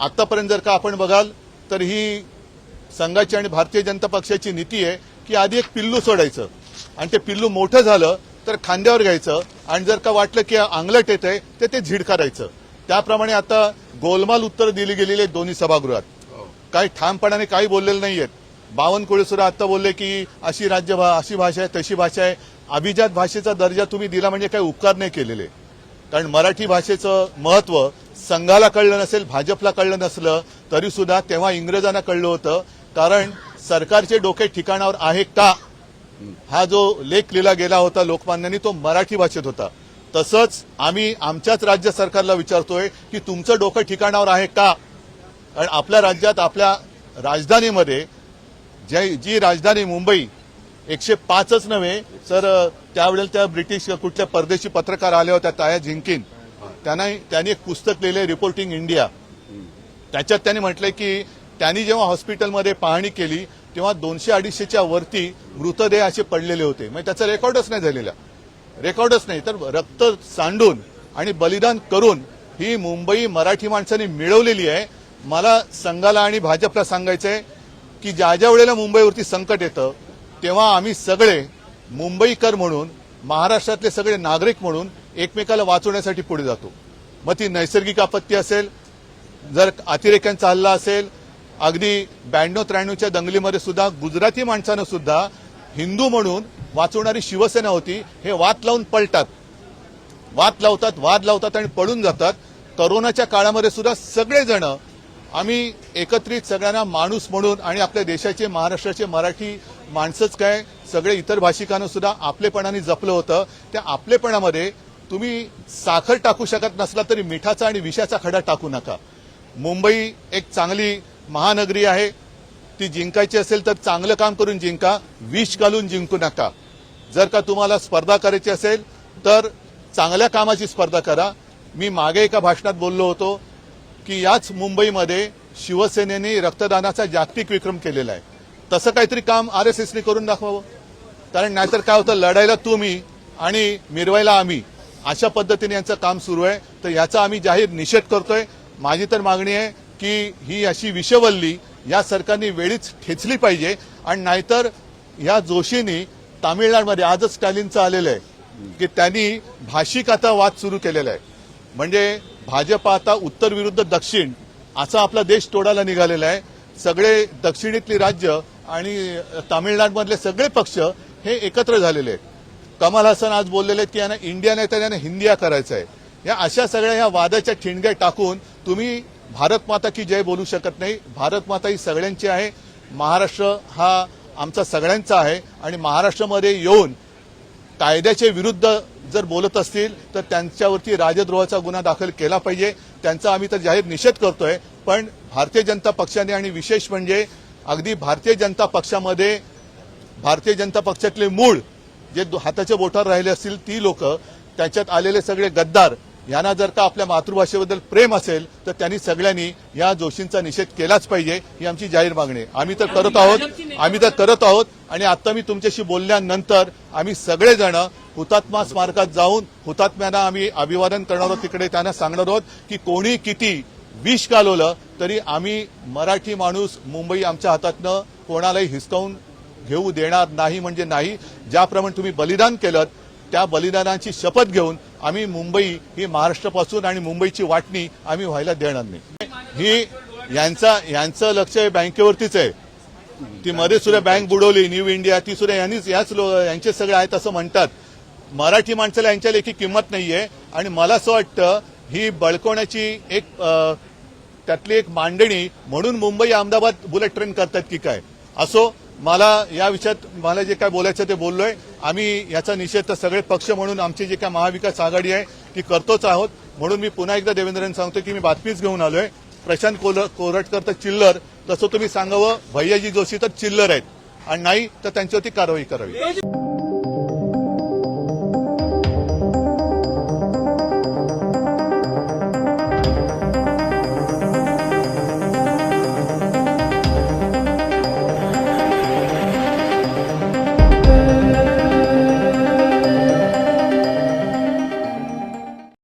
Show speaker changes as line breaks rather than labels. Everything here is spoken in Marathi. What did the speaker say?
आतापर्यंत जर का आपण बघाल तर ही संघाची आणि भारतीय जनता पक्षाची नीती आहे की आधी एक पिल्लू सोडायचं. आणि ते पिल्लू मोठं झालं तर खांद्यावर घ्यायचं. आणि जर का वाटलं की आंगलट येत आहे तर ते झिडकारायचं त्याप्रमाणे आता गोलमाल उत्तर दिली गेलेली आहेत दोन्ही सभागृहात. काही ठामपणाने काही बोललेले आहेत. बावनकुळे सुद्धा आता बोलले की अशी राज्य भा- अशी भाषा आहे तशी भाषा आहे. अभिजात भाषेचा दर्जा तुम्ही दिला म्हणजे काही उपकार नाही केलेले. कारण मराठी भाषेचं महत्त्व संघाला कळलं नसेल भाजपला कळलं नसलं तरी सुद्धा तेव्हा इंग्रजांना कळलं होतं. कारण सरकारचे डोके ठिकाणावर आहे का? हा जो लेख लिहिला गेला होता लोकमान्यांनी तो मराठी भाषेत होता. तसंच आम्ही आमच्याच राज्य सरकारला विचारतोय की तुमचं डोकं ठिकाणावर आहे का? कारण आपल्या राज्यात आपल्या राजधानीमध्ये जी जी राजधानी मुंबई एकशे पाचच नव्हे तर त्यावेळेला त्या ब्रिटिश कुठल्या परदेशी पत्रकार आल्या होत्या ताया झिंकिन. त्यांना त्यांनी एक पुस्तक लिहिले रिपोर्टिंग इंडिया त्याच्यात त्यांनी म्हटलंय की त्यांनी जेव्हा हॉस्पिटलमध्ये पाहणी केली तेव्हा दोनशे अडीचशेच्या वरती मृतदेह असे पडलेले होते. म्हणजे त्याचा रेकॉर्डच नाही झालेला. रेकॉर्डच नाही. तर रक्त सांडून आणि बलिदान करून ही मुंबई मराठी माणसांनी मिळवलेली आहे. मला संघाला आणि भाजपला सांगायचंय की ज्या ज्या वेळेला मुंबईवरती संकट येतं तेव्हा आम्ही सगळे मुंबईकर म्हणून महाराष्ट्रातले सगळे नागरिक म्हणून एकमेकाला वाचवण्यासाठी पुढे जातो. मग ती नैसर्गिक आपत्ती असेल जर अतिरेक्यांचा हल्ला असेल अगदी ब्याण्णव त्र्याण्णवच्या दंगलीमध्ये सुद्धा गुजराती माणसानं सुद्धा हिंदू म्हणून वाचवणारी शिवसेना होती हे वाद लावून पलटात वाद लावतात वाद लावतात आणि पळून जातात. करोनाच्या काळामध्ये सुद्धा सगळेजण आम्ही एकत्रित सगळ्यांना माणूस म्हणून आणि आपल्या देशाचे महाराष्ट्राचे मराठी माणसंच काय सगळे इतर भाषिकांना सुद्धा आपलेपणाने जपलं होतं. त्या आपलेपणामध्ये तुम्ही साखर टाकू शकत नसला तरी मिठाचा आणि विषाचा खडा टाकू नका. मुंबई एक चांगली महानगरी आहे. ती जिंकायची असेल तर चांगलं काम करून जिंका विष घालून जिंकू नका. जर का तुम्हाला स्पर्धा करायची असेल तर चांगल्या कामाची स्पर्धा करा. मी मागे एका भाषणात बोललो होतो की याच मुंबईमध्ये शिवसेनेने रक्तदानाचा जागतिक विक्रम केलेला आहे. तसं काहीतरी काम आर एस एसने करून दाखवावं. कारण नाहीतर काय होतं लढायला तुम्ही आणि मिरवायला आम्ही अशा पद्धतीने यांचं काम सुरू आहे. तर याचा आम्ही जाहीर निषेध करतोय. माझी तर मागणी आहे की ही अशी विषवल्ली या सरकारने वेळीच ठेचली पाहिजे. आणि नाहीतर या जोशींनी तामिळनाडूमध्ये आजच स्टॅलिनचं आलेलं आहे की त्यांनी भाषिक आता वाद सुरू केलेला आहे. म्हणजे भाजप आता उत्तर विरुद्ध दक्षिण असा आपला देश तोडायला निघालेला आहे. सगळे दक्षिणेतली राज्य आणि तामिळनाडूमधले सगळे पक्ष हे एकत्र झालेले आहेत. कमल हसन आज बोललेले आहेत की यांना इंडिया नाही तर यांना हिंदिया करायचं आहे. या अशा सगळ्या या वादाच्या ठिणग्या टाकून तुम्ही भारत माता की जय बोलू शकत नाही. भारत माता ही सगळ्यांची आहे. महाराष्ट्र हा आमचा सगळ्यांचा आहे. आणि महाराष्ट्रामध्ये येऊन कायद्याच्या विरुद्ध जर बोलत असतील तर त्यांच्यावरती राजद्रोहाचा गुन्हा दाखल केला पाहिजे. त्यांचा आम्ही तर जाहीर निषेध करतोय. पण भारतीय जनता पक्षाने आणि विशेष म्हणजे अगदी भारतीय जनता पक्षामध्ये भारतीय जनता पक्षातले मूळ जे हाताच्या बोटावर राहिले असतील ती लोक त्याच्यात आलेले सगळे गद्दार यांना जर का आपल्या मातृभाषेबद्दल प्रेम असेल तर त्यांनी सगळ्यांनी या जोशींचा निषेध केलाच पाहिजे ही आमची जाहीर मागणी आहे. आम्ही तर करत आहोत आम्ही तर करत आहोत आणि आता मी तुमच्याशी बोलल्यानंतर आम्ही सगळेजण हुतात्मा स्मारकात जाऊन हुतात्म्यांना आम्ही अभिवादन करणार आहोत तिकडे त्यांना सांगणार आहोत की कोणी किती विष कालवलं तरी आम्ही मराठी माणूस मुंबई आमच्या हातातनं कोणालाही हिसकावून घेऊ देणार नाही म्हणजे नाही. ज्याप्रमाणे तुम्ही बलिदान केलं त्या बलिदानाची शपथ घेऊन आम्ही मुंबई ही महाराष्ट्रापासून आणि मुंबईची वाटणी आम्ही व्हायला देणार नाही. ही यांचा यांचं लक्ष बँकेवरतीच आहे. ती मध्ये सुद्धा बँक बुडवली न्यू इंडिया ती सुद्धा यांनीच याच लो- यांचे सगळे आहेत असं म्हणतात. मराठी माणसाला यांच्या लेखी किंमत नाहीये आणि मला असं वाटतं ही बळकवण्याची एक त्यातली एक मांडणी म्हणून मुंबई अहमदाबाद बुलेट ट्रेन करतात की काय? असो मला या विषयात मला जे काय बोलायचं ते बोललोय. आम्ही याचा निषेध तर सगळे पक्ष म्हणून आमची जी काय महाविकास आघाडी आहे ती करतोच आहोत. म्हणून मी पुन्हा एकदा देवेंद्रन सांगतो की मी बातमीच घेऊन आलोय. प्रशांत कोल- कोरटकर तर चिल्लर. तसं तुम्ही सांगावं भैयाजी जोशी तर चिल्लर आहेत. आणि नाही तर त्यांच्यावरती कारवाई करावी.